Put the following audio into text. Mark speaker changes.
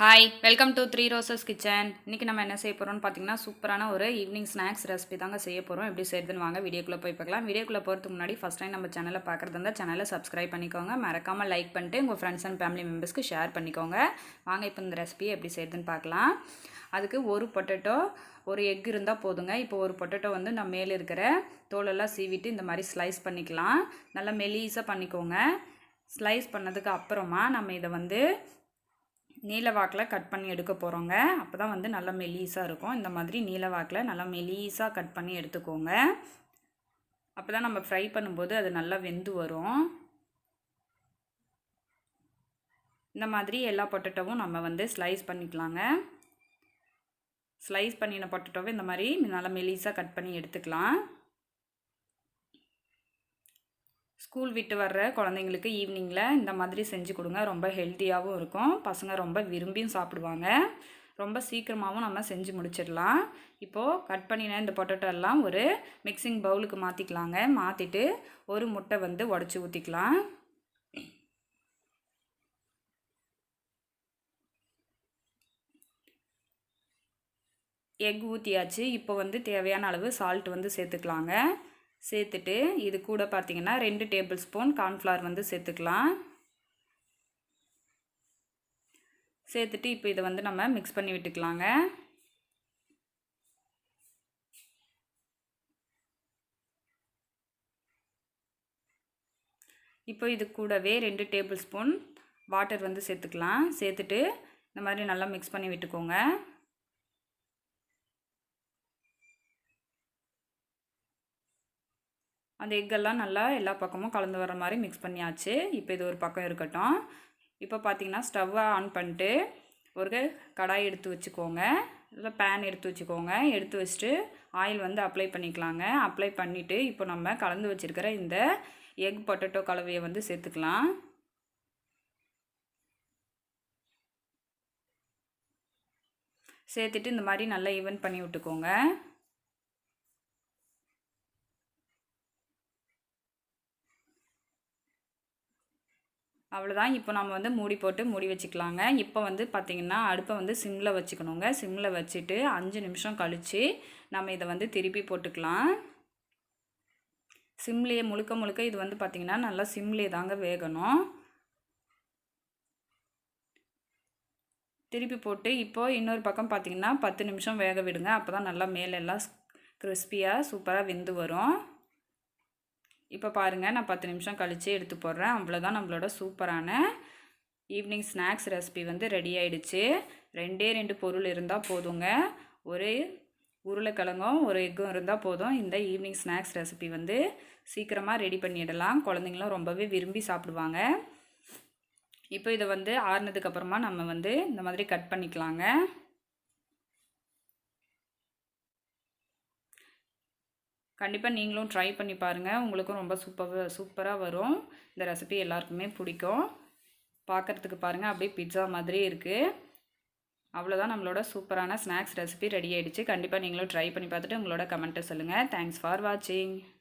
Speaker 1: Hi welcome to three roses kitchen இன்றைக்கி நம்ம என்ன செய்ய போகிறோம்னு பார்த்தீங்கன்னா சூப்பரான ஒரு ஈவினிங் ஸ்நாக்ஸ் ரெசிபி தாங்க செய்ய போகிறோம் எப்படி செய்யுதுன்னு வாங்க வீடியோக்குள்ளே போய் பார்க்கலாம். வீடியோக்குள்ளே போகிறதுக்கு முன்னாடி ஃபஸ்ட் டைம் நம்ம சேனலை பார்க்குறது இருந்தால் சேனலை சப்ஸ்கிரைப் பண்ணிக்கோங்க. மறக்காமல் லைக் பண்ணிட்டு உங்கள் ஃப்ரெண்ட்ஸ் அண்ட் ஃபேமிலி மெம்பர்ஸ்க்கு ஷேர் பண்ணிக்கோங்க. வாங்க இப்போ இந்த ரெசிபி எப்படி செய்யுதுன்னு பார்க்கலாம் அதுக்கு ஒரு பொட்டேட்டோ ஒரு எக் இருந்தால் போதுங்க. இப்போ ஒரு பொட்டேட்டோ வந்து நம்ம மேலே இருக்கிற தோலெல்லாம் சீவிட்டு இந்த மாதிரி ஸ்லைஸ் பண்ணிக்கலாம். நல்லா மெலீஸாக பண்ணிக்கோங்க. ஸ்லைஸ் பண்ணதுக்கு அப்புறமா நம்ம இதை வந்து நீலவாக்கில் கட் பண்ணி எடுக்க போகிறோங்க அப்போ தான் வந்து நல்லா மெலீஸாக இருக்கும். இந்த மாதிரி நீலவாக்கில் நல்லா மெலீஸாக கட் பண்ணி எடுத்துக்கோங்க. அப்போ தான் நம்ம ஃப்ரை பண்ணும்போது அது நல்லா வெந்து வரும். இந்த மாதிரி எல்லா பொட்டட்டோவும் நம்ம வந்து ஸ்லைஸ் பண்ணிக்கலாங்க. ஸ்லைஸ் பண்ணின பொட்டட்டோவை இந்த மாதிரி நல்லா மெலீஸாக கட் பண்ணி எடுத்துக்கலாம். ஸ்கூல் விட்டு வர்ற குழந்தைங்களுக்கு ஈவினிங்கில் இந்த மாதிரி செஞ்சு கொடுங்க. ரொம்ப ஹெல்த்தியாகவும் இருக்கும். பசங்க ரொம்ப விரும்பியும் சாப்பிடுவாங்க. ரொம்ப சீக்கிரமாகவும் நம்ம செஞ்சு முடிச்சிடலாம். இப்போது கட் பண்ணின இந்த பொட்டேட்டோ எல்லாம் ஒரு மிக்சிங் பவுலுக்கு மாற்றிக்கலாங்க மாற்றிட்டு ஒரு முட்டை வந்து உடச்சி ஊற்றிக்கலாம் எக் ஊற்றியாச்சு இப்போ வந்து தேவையான அளவு சால்ட் வந்து சேர்த்துக்கலாங்க. சேர்த்துட்டு இது கூட பார்த்திங்கன்னா ரெண்டு டேபிள் ஸ்பூன் கார்ன்ஃப்ளவர் வந்து சேர்த்துக்கலாம். சேர்த்துட்டு இப்போ இதை வந்து நம்ம மிக்ஸ் பண்ணி விட்டுக்கலாங்க. இப்போ இது கூடவே ரெண்டு டேபிள் ஸ்பூன் வாட்டர் வந்து சேர்த்துக்கலாம். சேர்த்துட்டு இந்த மாதிரி நல்லா மிக்ஸ் பண்ணி விட்டுக்கோங்க. அந்த எக்கெல்லாம் நல்லா எல்லா பக்கமும் கலந்து வர மாதிரி மிக்ஸ் பண்ணியாச்சு. இப்போ இது ஒரு பக்கம் இருக்கட்டும். இப்போ பார்த்தீங்கன்னா ஸ்டவ்வை ஆன் பண்ணிட்டு ஒரு கடாய் எடுத்து வச்சுக்கோங்க. இல்லை பேன் எடுத்து வச்சுக்கோங்க. எடுத்து வச்சுட்டு ஆயில் வந்து அப்ளை பண்ணிக்கலாங்க. அப்ளை பண்ணிவிட்டு இப்போ நம்ம கலந்து வச்சுருக்கிற இந்த எக் பொட்டேட்டோ கலவையை வந்து சேர்த்துக்கலாம். சேர்த்துட்டு இந்த மாதிரி நல்லா ஈவன் பண்ணி விட்டுக்கோங்க. அவ்வளோதான் இப்போ நம்ம வந்து மூடி போட்டு மூடி வச்சுக்கலாங்க. இப்போ வந்து பார்த்திங்கன்னா அடுப்பை வந்து சிம்மில் வச்சுக்கணுங்க. சிம்மில் வச்சுட்டு அஞ்சு நிமிஷம் கழித்து நம்ம இதை வந்து திருப்பி போட்டுக்கலாம். சிம்லேயே முழுக்க முழுக்க இது வந்து பார்த்திங்கன்னா நல்லா சிம்லேயே தாங்க வேகணும். திருப்பி போட்டு இப்போது இன்னொரு பக்கம் பார்த்திங்கன்னா பத்து நிமிஷம் வேக விடுங்க. அப்போ தான் நல்லா மேலெல்லாம் கிறிஸ்பியாக சூப்பராக வெந்து வரும். இப்போ பாருங்கள் நான் பத்து நிமிஷம் கழித்து எடுத்து போடுறேன். அவ்வளோதான் நம்மளோட சூப்பரான ஈவினிங் ஸ்நாக்ஸ் ரெசிபி வந்து ரெடி ஆகிடுச்சு ரெண்டே ரெண்டு பொருள் இருந்தால் போதுங்க. ஒரு உருளைக்கிழங்கும் ஒரு எக்கும் இருந்தால் போதும். இந்த ஈவினிங் ஸ்நாக்ஸ் ரெசிபி வந்து சீக்கிரமாக ரெடி பண்ணிடலாம். குழந்தைங்களும் ரொம்பவே விரும்பி சாப்பிடுவாங்க. இப்போ இதை வந்து ஆறுனதுக்கப்புறமா நம்ம வந்து இந்த மாதிரி கட் பண்ணிக்கலாங்க. கண்டிப்பாக நீங்களும் ட்ரை பண்ணி பாருங்கள் உங்களுக்கும் ரொம்ப சூப்பர் சூப்பராக வரும். இந்த ரெசிபி எல்லாருக்குமே பிடிக்கும். பார்க்குறதுக்கு பாருங்கள் அப்படியே பிட்ஸா மாதிரி இருக்குது அவ்வளோதான் நம்மளோட சூப்பரான ஸ்நாக்ஸ் ரெசிபி ரெடி ஆகிடுச்சு கண்டிப்பாக நீங்களும் ட்ரை பண்ணி பார்த்துட்டு உங்களோட கமெண்ட்டை சொல்லுங்கள் தேங்க்ஸ் ஃபார் வாட்சிங்